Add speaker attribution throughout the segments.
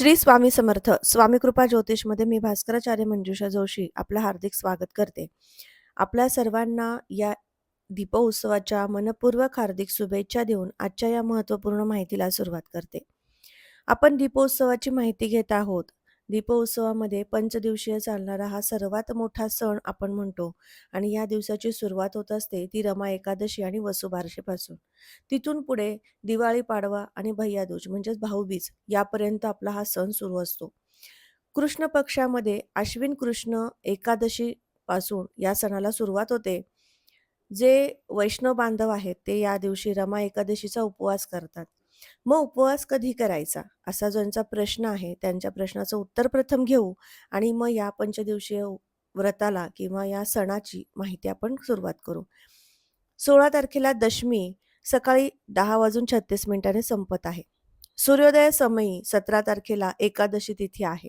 Speaker 1: श्री स्वामी समर्थ स्वामी कृपा ज्योतिषमध्ये मी भास्कराचार्य मंजुषा जोशी आपलं हार्दिक स्वागत करते. आपल्या सर्वांना या दीपोत्सवाच्या मनपूर्वक हार्दिक शुभेच्छा देऊन आजच्या या महत्त्वपूर्ण माहितीला सुरुवात करते. आपण दीपोत्सवाची माहिती घेत आहोत. दीपोत्सवामध्ये पंचदिवसीय चालणारा हा सर्वात मोठा सण आपण म्हणतो. आणि या दिवसाची सुरुवात होत असते ती रमा एकादशी आणि वसुबारशीपासून. तिथून पुढे दिवाळी पाडवा आणि भैयादूज म्हणजेच भाऊबीज यापर्यंत आपला हा सण सुरू असतो. कृष्ण पक्षामध्ये अश्विन कृष्ण एकादशी पासून या सणाला सुरुवात होते. जे वैष्णव बांधव आहेत ते या दिवशी रमा एकादशीचा उपवास करतात. मग उपवास कधी करायचा? असा ज्यांचा प्रश्न आहे त्यांच्या प्रश्नाचं उत्तर प्रथम घेऊ आणि मग या पंचदिवसीय व्रताला किंवा या सणाची माहिती आपण सुरुवात करू. सोळा तारखेला दशमी सकाळी दहा वाजून छत्तीस मिनिटांनी संपत आहे. सूर्योदय समयी सतरा तारखेला एकादशी तिथी आहे.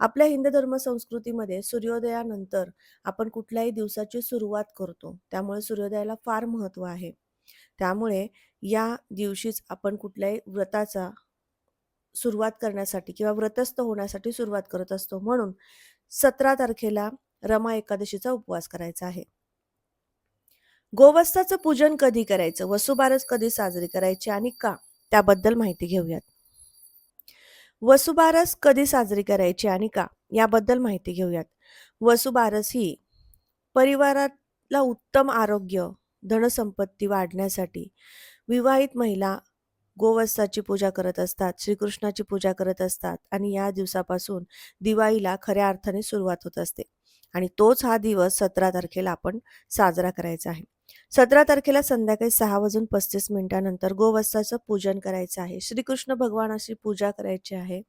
Speaker 1: आपल्या हिंदू धर्म संस्कृतीमध्ये सूर्योदयानंतर आपण कुठल्याही दिवसाची सुरुवात करतो. त्यामुळे सूर्योदयाला फार महत्त्व आहे. त्यामुळे या दिवशीच आपण कुठल्याही व्रताचा सुरुवात करण्यासाठी किंवा व्रतस्थ होण्यासाठी सुरुवात करत असतो. म्हणून सतरा तारखेला रमा एकादशीचा उपवास करायचा आहे. गोवस्ताचं पूजन कधी करायचं? वसुबारस कधी साजरी करायची? आणि का? त्याबद्दल माहिती घेऊयात. वसुबारस कधी साजरी करायची आणि का? याबद्दल माहिती घेऊयात. वसुबारस ही परिवाराला उत्तम आरोग्य धनसंपत्ती वाढण्यासाठी विवाहित महिला गोवत्साची पूजा करत असतात श्रीकृष्णाची पूजा करत असतात आणि या दिवसापासून दिवाळीला खऱ्या अर्थाने सुरुवात होत असते. आणि तोच हा दिवस सतरा तारखेला आपण साजरा करायचा आहे. सतरा तारखेला संध्याकाळी सहा वाजून पस्तीस मिनिटानंतर गोवत्साचं पूजन करायचं आहे. श्रीकृष्ण भगवानाची पूजा करायची आहे.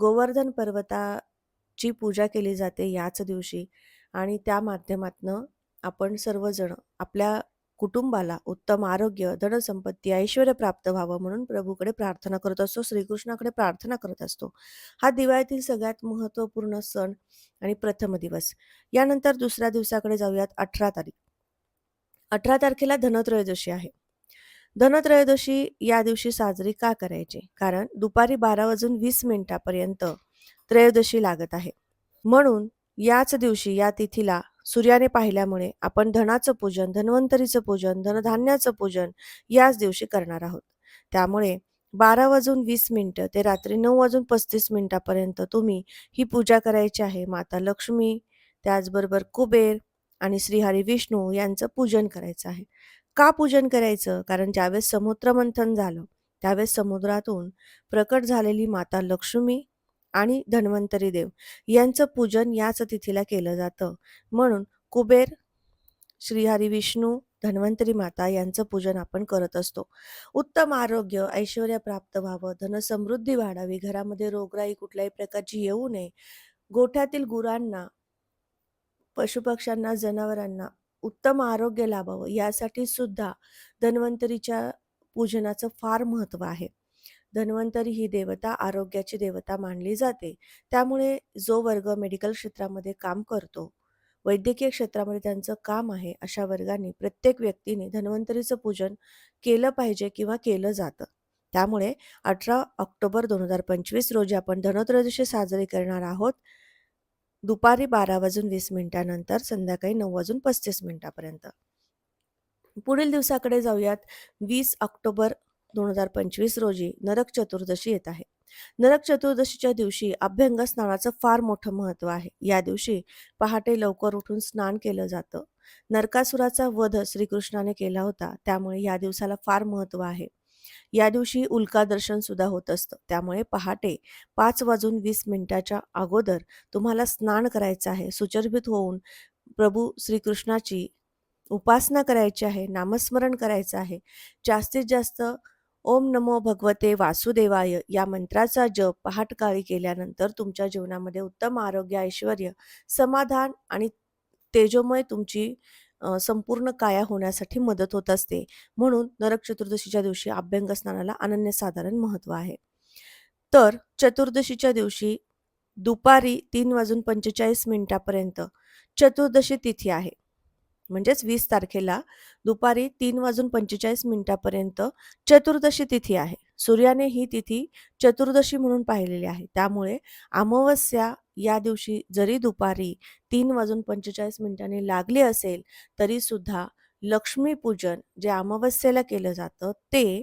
Speaker 1: गोवर्धन पर्वताची पूजा केली जाते याच दिवशी आणि त्या माध्यमातनं आपण सर्वजण आपल्या कुटुंबाला उत्तम आरोग्य धनसंपत्ती ऐश्वर प्राप्त व्हावं म्हणून प्रभूकडे प्रार्थना करत असतो श्रीकृष्णाकडे प्रार्थना करत असतो. हा दिवाळीतील सगळ्यात महत्त्वपूर्ण सण आणि प्रथम दिवस. यानंतर दुसऱ्या दिवसाकडे जाऊयात अठरा तारीख. अठरा तारखेला धनत्रयोदशी आहे. धनत्रयोदशी या दिवशी साजरी का करायची? कारण दुपारी बारा वाजून वीस मिनिटापर्यंत त्रयोदशी लागत आहे. म्हणून याच दिवशी या तिथीला सूर्याने पाहिल्यामुळे आपण धनाचं पूजन धन्वंतरीचं पूजन धनधान्याचं पूजन याच दिवशी करणार आहोत. त्यामुळे बारा वाजून वीस मिनिटं ते रात्री नऊ वाजून पस्तीस मिनिटापर्यंत तुम्ही ही पूजा करायची आहे. माता लक्ष्मी त्याचबरोबर कुबेर आणि श्रीहरी विष्णू यांचं पूजन करायचं आहे. का पूजन करायचं? कारण ज्यावेळेस समुद्रमंथन झालं त्यावेळेस समुद्रातून प्रकट झालेली माता लक्ष्मी आणि धन्वंतरी देव. यांचं पूजन याच तिथीला केलं जातं. म्हणून कुबेर श्रीहरी विष्णू धन्वंतरी माता यांचं पूजन आपण करत असतो. उत्तम आरोग्य ऐश्वर प्राप्त व्हावं धनसमृद्धी वाढावी घरामध्ये रोगराई कुठल्याही प्रकारची येऊ नये गोठ्यातील गुरांना पशुपक्ष्यांना जनावरांना उत्तम आरोग्य लाभावं यासाठी सुद्धा धन्वंतरीच्या पूजनाचं फार महत्त्व आहे. धन्वंतरी ही देवता आरोग्याची देवता मानली जाते. त्यामुळे जो वर्ग मेडिकल क्षेत्रामध्ये काम करतो वैद्यकीय क्षेत्रामध्ये त्यांचं काम आहे अशा वर्गाने प्रत्येक व्यक्तीने धन्वंतरीचं पूजन केलं पाहिजे किंवा केलं जातं. त्यामुळे अठरा ऑक्टोबर दोन हजार पंचवीस रोजी आपण धनोत्रयोदशी साजरी करणार आहोत. दुपारी बारा वाजून वीस मिनिटानंतर संध्याकाळी नऊ वाजून पस्तीस मिनिटापर्यंत. पुढील दिवसाकडे जाऊयात. वीस ऑक्टोबर दोन हजार पंचवीस रोजी नरक चतुर्दशी येत आहे. नरक चतुर्दशीच्या दिवशी अभ्यंग स्नानाचं फार मोठं महत्त्व आहे. या दिवशी पहाटे लवकर उठून स्नान केलं जातं. नरकासुराचा वध श्रीकृष्णाने केला होता त्यामुळे या दिवसाला फार महत्त्व आहे. या दिवशी उल्का दर्शन सुद्धा होत असतं. त्यामुळे पहाटे पाच वाजून वीस मिनिटाच्या अगोदर तुम्हाला स्नान करायचं आहे. सुचर्भित होऊन प्रभू श्रीकृष्णाची उपासना करायची आहे नामस्मरण करायचं आहे. जास्तीत जास्त ओम नमो भगवते वासुदेवाय. या मंत्राचा जप पहाटकाळी केल्यानंतर तुमच्या जीवनामध्ये उत्तम आरोग्य ऐश्वर समाधान आणि तेजोमय तुमची संपूर्ण काया होण्यासाठी मदत होत असते. म्हणून नरक चतुर्दशीच्या दिवशी अभ्यंग स्नानाला अनन्यसाधारण महत्त्व आहे. तर चतुर्दशीच्या दिवशी दुपारी तीन वाजून पंचेचाळीस मिनिटापर्यंत चतुर्दशी तिथी आहे. म्हणजेच वीस तारखेला दुपारी तीन वाजून पंचेचाळीस मिनिटापर्यंत चतुर्दशी तिथी आहे. सूर्याने ही तिथी चतुर्दशी म्हणून पाहिलेली आहे. त्यामुळे अमावस्या या दिवशी जरी दुपारी तीन वाजून पंचेचाळीस मिनिटांनी लागली असेल तरी सुद्धा लक्ष्मीपूजन जे अमावस्येला केलं जातं ते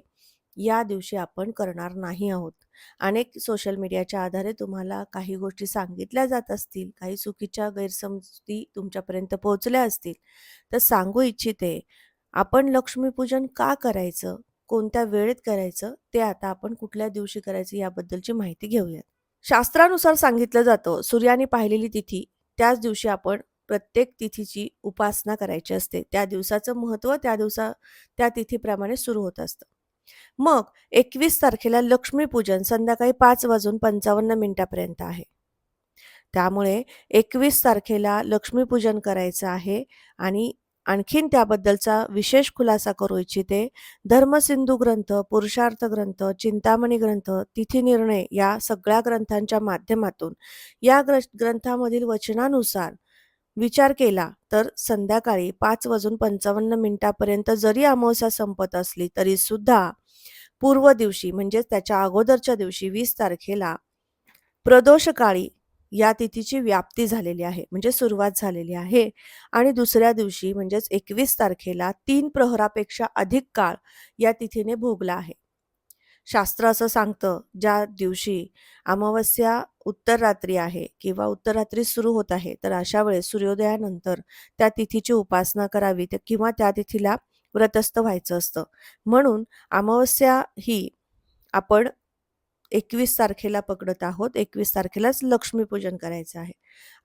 Speaker 1: या दिवशी आपण करणार नाही आहोत. अनेक सोशल मीडियाच्या आधारे तुम्हाला काही गोष्टी सांगितल्या जात असतील काही चुकीच्या गैरसमजुती तुमच्यापर्यंत पोहोचल्या असतील. तर सांगू इच्छिते आपण लक्ष्मीपूजन का करायचं? कोणत्या वेळेत करायचं? ते आता आपण कुठल्या दिवशी करायचं याबद्दलची माहिती घेऊयात. शास्त्रानुसार सांगितलं जातं सूर्याने पाहिलेली तिथी त्याच दिवशी आपण प्रत्येक तिथीची उपासना करायची असते. त्या दिवसाचं महत्त्व त्या दिवसा त्या तिथीप्रमाणे सुरू होत असतं. मग एकवीस तारखेला लक्ष्मीपूजन संध्याकाळी पाच वाजून पंचावन्न मिनिटापर्यंत आहे. त्यामुळे एकवीस तारखेला लक्ष्मीपूजन करायचं आहे आणि आणखीन त्याबद्दलचा विशेष खुलासा करू इच्छिते धर्मसिंधू ग्रंथ पुरुषार्थ ग्रंथ चिंतामणी ग्रंथ तिथी निर्णय या सगळ्या ग्रंथांच्या माध्यमातून या ग्र ग्रंथामधील वचनानुसार विचार केला तर संध्याकाळी पाच वाजून पंचावन्न मिनिटापर्यंत जरी अमावस्या संपत असली तरी सुद्धा पूर्व दिवशी म्हणजेच त्याच्या अगोदरच्या दिवशी वीस तारखेला प्रदोषकाळी या तिथीची व्याप्ती झालेली आहे म्हणजे सुरुवात झालेली आहे. आणि दुसऱ्या दिवशी म्हणजेच एकवीस तारखेला तीन प्रहरापेक्षा अधिक काळ या तिथीने भोगला आहे. शास्त्र असं सांगतं ज्या दिवशी अमावस्या उत्तर रात्री आहे किंवा उत्तर रात्री सुरू होत आहे तर अशा वेळेस सूर्योदयानंतर त्या तिथीची उपासना करावी किंवा त्या तिथीला व्रतस्थ व्हायचं असतं. म्हणून अमावस्या ही आपण एकवीस तारखेला पकडत आहोत. एकवीस तारखेलाच लक्ष्मीपूजन करायचं आहे.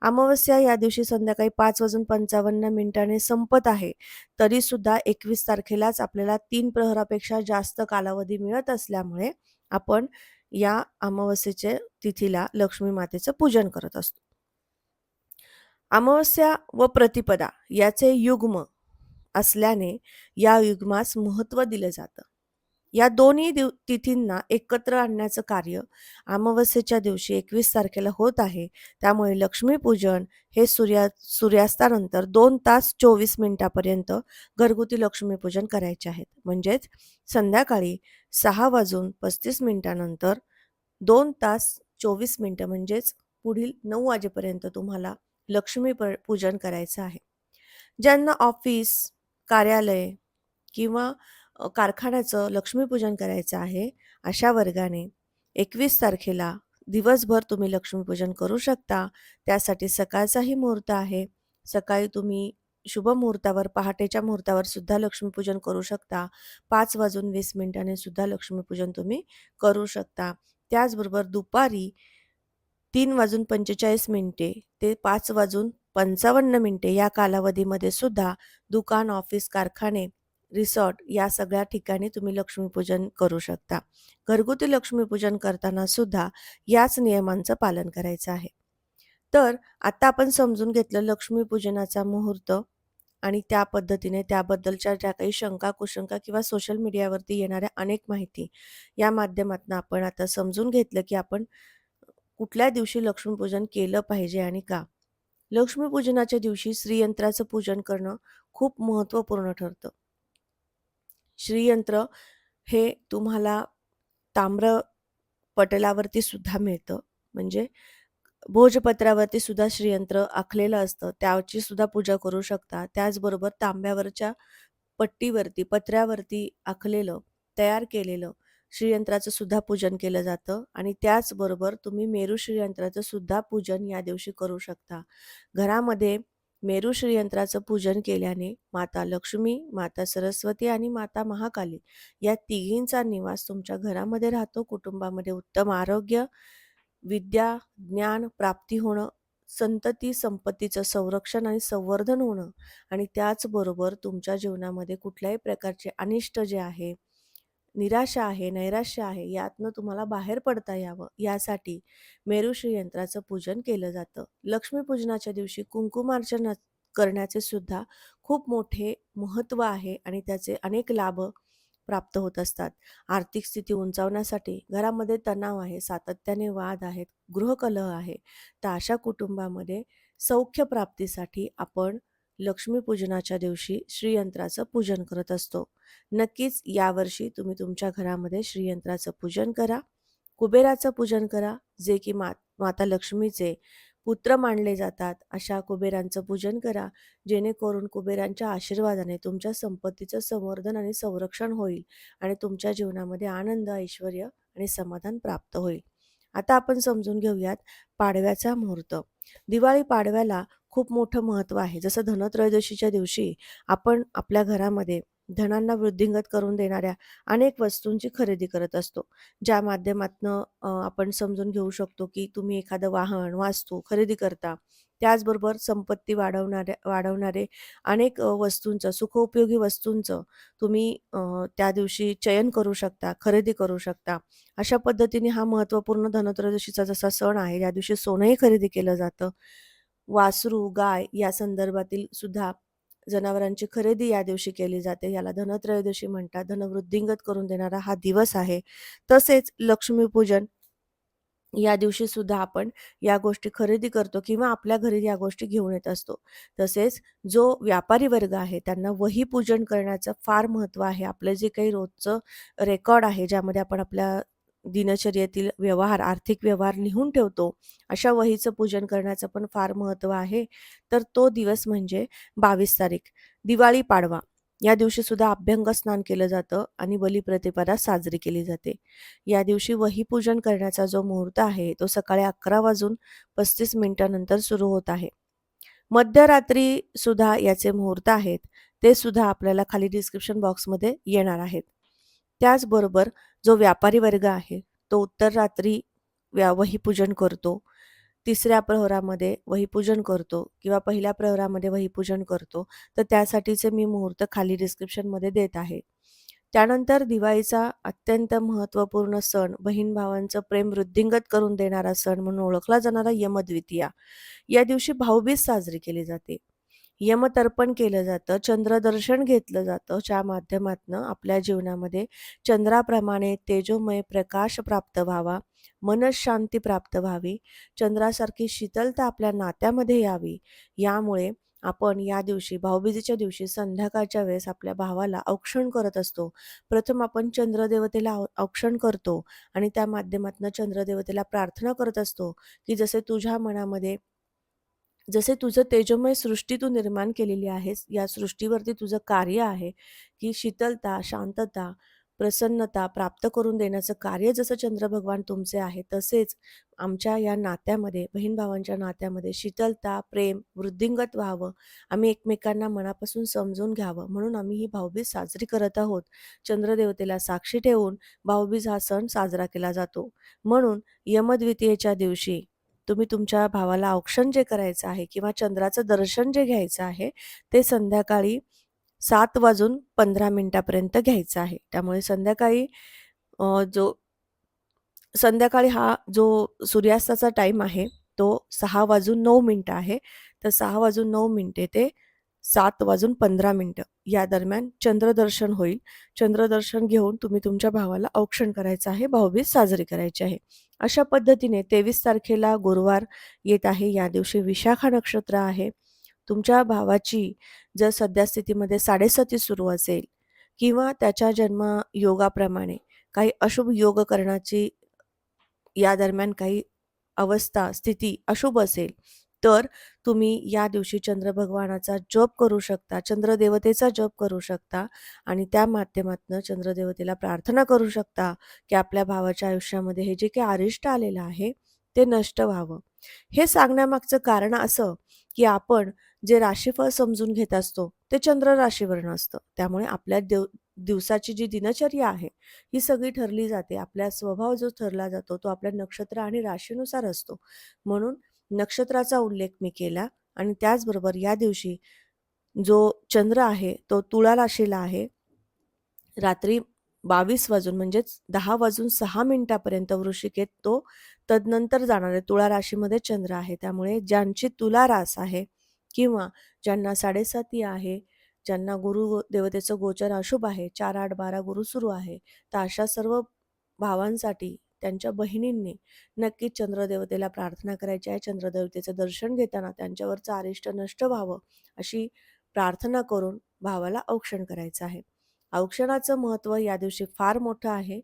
Speaker 1: अमावस्या या दिवशी संध्याकाळी पाच वाजून पंचावन्न मिनिटाने संपत आहे. तरी सुद्धा एकवीस तारखेलाच आपल्याला तीन प्रहरापेक्षा जास्त कालावधी मिळत असल्यामुळे आपण या अमावस्येच्या तिथीला लक्ष्मी मातेचं पूजन करत असतो. अमावस्या व प्रतिपदा याचे युग्म असल्याने या युग्मास महत्त्व दिलं जातं. या दोन्ही दिव तिथींना एकत्र आणण्याचं कार्य अमावस्येच्या दिवशी एकवीस तारखेला होत आहे. त्यामुळे लक्ष्मीपूजन हे सूर्या सूर्यास्तानंतर दोन तास चोवीस मिनिटापर्यंत घरगुती लक्ष्मीपूजन करायचे आहेत. म्हणजेच संध्याकाळी सहा वाजून पस्तीस मिनिटानंतर दोन तास चोवीस मिनटं म्हणजेच पुढील नऊ वाजेपर्यंत तुम्हाला लक्ष्मी पूजन करायचं आहे. ज्यांना ऑफिस कार्यालय किंवा कारखान्याचं लक्ष्मीपूजन करायचं आहे अशा वर्गाने एकवीस तारखेला दिवसभर तुम्ही लक्ष्मीपूजन करू शकता. त्यासाठी सकाळचाही मुहूर्त आहे. सकाळी तुम्ही शुभ मुहूर्तावर पहाटेच्या मुहूर्तावर सुद्धा लक्ष्मीपूजन करू शकता. पाच वाजून वीस मिनिटांनी सुद्धा लक्ष्मीपूजन तुम्ही करू शकता. त्याचबरोबर दुपारी तीन वाजून पंचेचाळीस मिनिटे ते पाच वाजून पंचावन्न मिनिटे या कालावधीमध्ये सुद्धा दुकान ऑफिस कारखाने रिसॉर्ट या सगळ्या ठिकाणी तुम्ही लक्ष्मीपूजन करू शकता. घरगुती लक्ष्मीपूजन करताना सुद्धा याच नियमांचं पालन करायचं आहे. तर आता आपण समजून घेतलं लक्ष्मीपूजनाचा मुहूर्त आणि त्या पद्धतीने त्याबद्दलच्या ज्या काही शंका कुशंका किंवा सोशल मीडियावरती येणाऱ्या अनेक माहिती या माध्यमातून आपण आता समजून घेतलं की आपण कुठल्या दिवशी लक्ष्मीपूजन केलं पाहिजे आणि का? लक्ष्मीपूजनाच्या दिवशी श्रीयंत्राचं पूजन करणं खूप महत्त्वपूर्ण ठरतं. श्रीयंत्र हे तुम्हाला ताम्र पटलावरती सुद्धा मिळतं. म्हणजे भोजपत्रावरती सुद्धा श्रीयंत्र आखलेलं असतं. त्याची सुद्धा पूजा करू शकता. त्याचबरोबर तांब्यावरच्या पट्टीवरती पत्र्यावरती आखलेलं तयार केलेलं श्रीयंत्राचं सुद्धा पूजन केलं जातं. आणि त्याचबरोबर तुम्ही मेरू श्रीयंत्राचं सुद्धा पूजन या दिवशी करू शकता. घरामध्ये मेरू श्रीयंत्राचं पूजन केल्याने माता लक्ष्मी माता सरस्वती आणि माता महाकाली या तिघींचा निवास तुमच्या घरामध्ये राहतो. कुटुंबामध्ये उत्तम आरोग्य विद्या ज्ञान प्राप्ती होणं संतती संपत्तीचं संरक्षण आणि संवर्धन होणं आणि त्याचबरोबर तुमच्या जीवनामध्ये कुठल्याही प्रकारचे अनिष्ट जे आहे निराशा आहे नैराश्य आहे यातनं तुम्हाला बाहेर पडता यावं. यासाठी मेरुश्री यंत्राचं पूजन केलं जातं. लक्ष्मीपूजनाच्या दिवशी कुंकुमार्चन करण्याचे सुद्धा खूप मोठे महत्त्व आहे आणि त्याचे अनेक लाभ प्राप्त होत असतात. आर्थिक स्थिती उंचावण्यासाठी घरामध्ये तणाव आहे सातत्याने वाद आहेत गृहकलह आहे. तर अशा कुटुंबामध्ये सौख्य प्राप्तीसाठी आपण लक्ष्मीपूजनाच्या दिवशी श्रीयंत्राचं पूजन करत असतो. नक्कीच यावर्षी तुम्ही तुमच्या घरामध्ये श्रीयंत्राचं पूजन करा. कुबेराचं पूजन करा जे की मा माता लक्ष्मीचे पुत्र मानले जातात अशा कुबेरांचं पूजन करा. जेणेकरून कुबेरांच्या आशीर्वादाने तुमच्या संपत्तीचं संवर्धन आणि संरक्षण होईल आणि तुमच्या जीवनामध्ये आनंद ऐश्वर आणि समाधान प्राप्त होईल. आता आपण समजून घेऊयात पाडव्याचा मुहूर्त. दिवाळी पाडव्याला खूप मोठं महत्त्व आहे. जसं धनत्रयोदशीच्या दिवशी आपण आपल्या घरामध्ये धनांना वृद्धिंगत करून देणाऱ्या अनेक वस्तूंची खरेदी करत असतो. ज्या माध्यमातनं आपण समजून घेऊ शकतो की तुम्ही एखादं वाहन वास्तू खरेदी करता. त्याचबरोबर संपत्ती वाढवणाऱ्या वाढवणारे अनेक वस्तूंचं सुखोपयोगी वस्तूंचं तुम्ही त्या दिवशी चयन करू शकता खरेदी करू शकता. अशा पद्धतीने हा महत्त्वपूर्ण धनत्रयोदशीचा जसा सण आहे या दिवशी सोनंही खरेदी केलं जातं. वासरू गाय या संदर्भातील सुद्धा जनावरांची खरेदी या दिवशी केली जाते. याला धनत्रयोदशी म्हणतात. धनवृद्धिंगत करून देणारा हा दिवस आहे. तसेच लक्ष्मीपूजन या दिवशी सुद्धा आपण या गोष्टी खरेदी करतो किंवा आपल्या घरी या गोष्टी घेऊन येत असतो. तसेच जो व्यापारी वर्ग आहे त्यांना वही पूजन करण्याचं फार महत्त्व आहे. आपलं जे काही रोजचं रेकॉर्ड आहे ज्यामध्ये आपण आपल्या दिनचर्येतील व्यवहार आर्थिक व्यवहार लिहून ठेवतो अशा वहीचं पूजन करण्याचं पण फार महत्त्व आहे. तर तो दिवस म्हणजे बावीस तारीख. दिवाळी पाडवा. या दिवशी सुद्धा अभ्यंग स्नान केलं जातं आणि बलिप्रतिपदा साजरी केली जाते. या दिवशी वहीपूजन करण्याचा जो मुहूर्त आहे तो सकाळी अकरा वाजून पस्तीस मिनिटानंतर सुरू होत आहे. मध्यरात्री सुद्धा याचे मुहूर्त आहेत ते सुद्धा आपल्याला खाली डिस्क्रिप्शन बॉक्समध्ये येणार आहेत. त्याचबरोबर जो व्यापारी वर्ग आहे तो उत्तर रात्री व्या वहीपूजन करतो. तिसऱ्या प्रहरामध्ये वहीपूजन करतो किंवा पहिल्या प्रहरामध्ये वहीपूजन करतो तर त्यासाठीचे मी मुहूर्त खाली डिस्क्रिप्शनमध्ये देत आहे. त्यानंतर दिवाळीचा अत्यंत महत्त्वपूर्ण सण बहीण भावांचं प्रेम वृद्धिंगत करून देणारा सण म्हणून ओळखला जाणारा यमद्वितीया. या दिवशी भाऊबीज साजरी केली जाते. यमतर्पण केलं जातं चंद्रदर्शन घेतलं जातं ज्या माध्यमातनं आपल्या जीवनामध्ये चंद्राप्रमाणे तेजोमय प्रकाश प्राप्त व्हावा. मनशांती प्राप्त व्हावी. चंद्रासारखी शीतलता आपल्या नात्यामध्ये यावी. यामुळे आपण या दिवशी भाऊबीजेच्या दिवशी संध्याकाळच्या वेळेस आपल्या भावाला औक्षण करत असतो. प्रथम आपण चंद्रदेवतेला औक्षण करतो आणि त्या माध्यमातून चंद्रदेवतेला प्रार्थना करत असतो की जसे तुझ्या मनामध्ये जसे तुझं तेजोमय सृष्टी तू निर्माण केलेली आहेस या सृष्टीवरती तुझं कार्य आहे की शीतलता शांतता प्रसन्नता प्राप्त करून देण्याचं कार्य जसं चंद्र भगवान तुमचे आहे तसेच आमच्या या नात्यामध्ये बहीण भावांच्या नात्यामध्ये शीतलता प्रेम वृद्धिंगत व्हावं. आम्ही एकमेकांना मनापासून समजून घ्यावं. म्हणून आम्ही ही भाऊबीज साजरी करत आहोत. चंद्रदेवतेला साक्षी ठेवून भाऊबीज हा सण साजरा केला जातो. म्हणून यमद्वितीयेच्या दिवशी तुम्ही तुमच्या भावाला औक्षण जे करायचं आहे किंवा चंद्राचं दर्शन जे घ्यायचं आहे ते संध्याकाळी सात वाजून पंधरा मिनिटापर्यंत घ्यायचा आहे. त्यामुळे संध्याकाळी जो संध्याकाळी हा जो सूर्यास्ताचा टाईम आहे तो सहा वाजून नऊ मिनटं आहे. तर सहा वाजून नऊ मिनटे ते सात वाजून पंधरा मिनटं या दरम्यान चंद्रदर्शन होईल. चंद्रदर्शन घेऊन तुम्ही तुमच्या भावाला औक्षण करायचं आहे भाऊबीज साजरी करायची आहे. अशा पद्धतीने तेवीस तारखेला गुरुवार येत आहे. या दिवशी विशाखा नक्षत्र आहे. तुमच्या भावाची जर सध्या स्थितीमध्ये साडेसती सुरू असेल किंवा त्याच्या जन्म योगाप्रमाणे काही अशुभ योग करण्याची या दरम्यान काही अवस्था स्थिती अशुभ असेल तर तुम्ही या दिवशी चंद्र भगवानाचा जप करू शकता चंद्रदेवतेचा जप करू शकता आणि त्या माध्यमातून चंद्रदेवतेला प्रार्थना करू शकता की आपल्या भावाच्या आयुष्यामध्ये हे जे काही अरिष्ट आलेलं आहे ते नष्ट व्हावं. हे सांगण्यामागचं कारण असं की आपण जे राशीफळ समजून घेत असतो ते चंद्र राशीवर नसतं त्यामुळे आपल्या देव दिवसाची जी दिनचर्या आहे ही सगळी ठरली जाते. आपल्या स्वभाव जो ठरला जातो तो आपल्या नक्षत्र आणि राशीनुसार असतो. म्हणून नक्षत्राचा उल्लेख मी केला आणि त्याचबरोबर या दिवशी जो चंद्र आहे तो तुळा राशीला आहे. रात्री बावीस वाजून म्हणजेच दहा वाजून सहा मिनिटापर्यंत वृषिकेत तो तदनंतर जाणार आहे तुळा राशीमध्ये चंद्र आहे. त्यामुळे ज्यांची तुला रास आहे किंवा ज्यांना साडेसाती आहे ज्यांना गुरु देवतेचं गोचर अशुभ आहे चार आठ बारा गुरु सुरू आहे तर अशा सर्व भावांसाठी त्यांच्या बहिणींनी नक्कीच चंद्रदेवतेला प्रार्थना करायची आहे. चंद्रदेवतेचं दर्शन घेताना त्यांच्यावरचं अरिष्ट नष्ट व्हावं अशी प्रार्थना करून भावाला औक्षण करायचं आहे. औक्षणाचं महत्त्व या दिवशी फार मोठं आहे.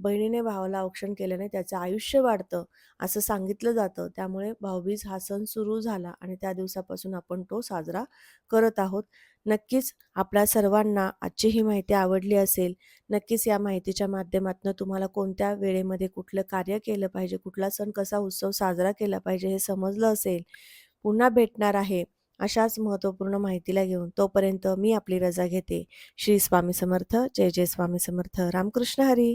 Speaker 1: बहिणीने भावाला औक्षण केल्याने त्याचं आयुष्य वाढतं असं सांगितलं जातं. त्यामुळे भाऊबीज हा सण सुरू झाला आणि त्या दिवसापासून आपण तो साजरा करत आहोत. नक्कीच आपल्या सर्वांना आजची ही माहिती आवडली असेल. नक्कीच या माहितीच्या माध्यमातून तुम्हाला कोणत्या वेळेमध्ये कुठलं कार्य केलं पाहिजे कुठला सण कसा उत्सव साजरा केला पाहिजे हे समजलं असेल पुन्हा भेटणार आहे अशाच महत्त्वपूर्ण माहितीला घेऊन. तोपर्यंत मी आपली रजा घेते. श्री स्वामी समर्थ. जय जय स्वामी समर्थ. रामकृष्ण हरी.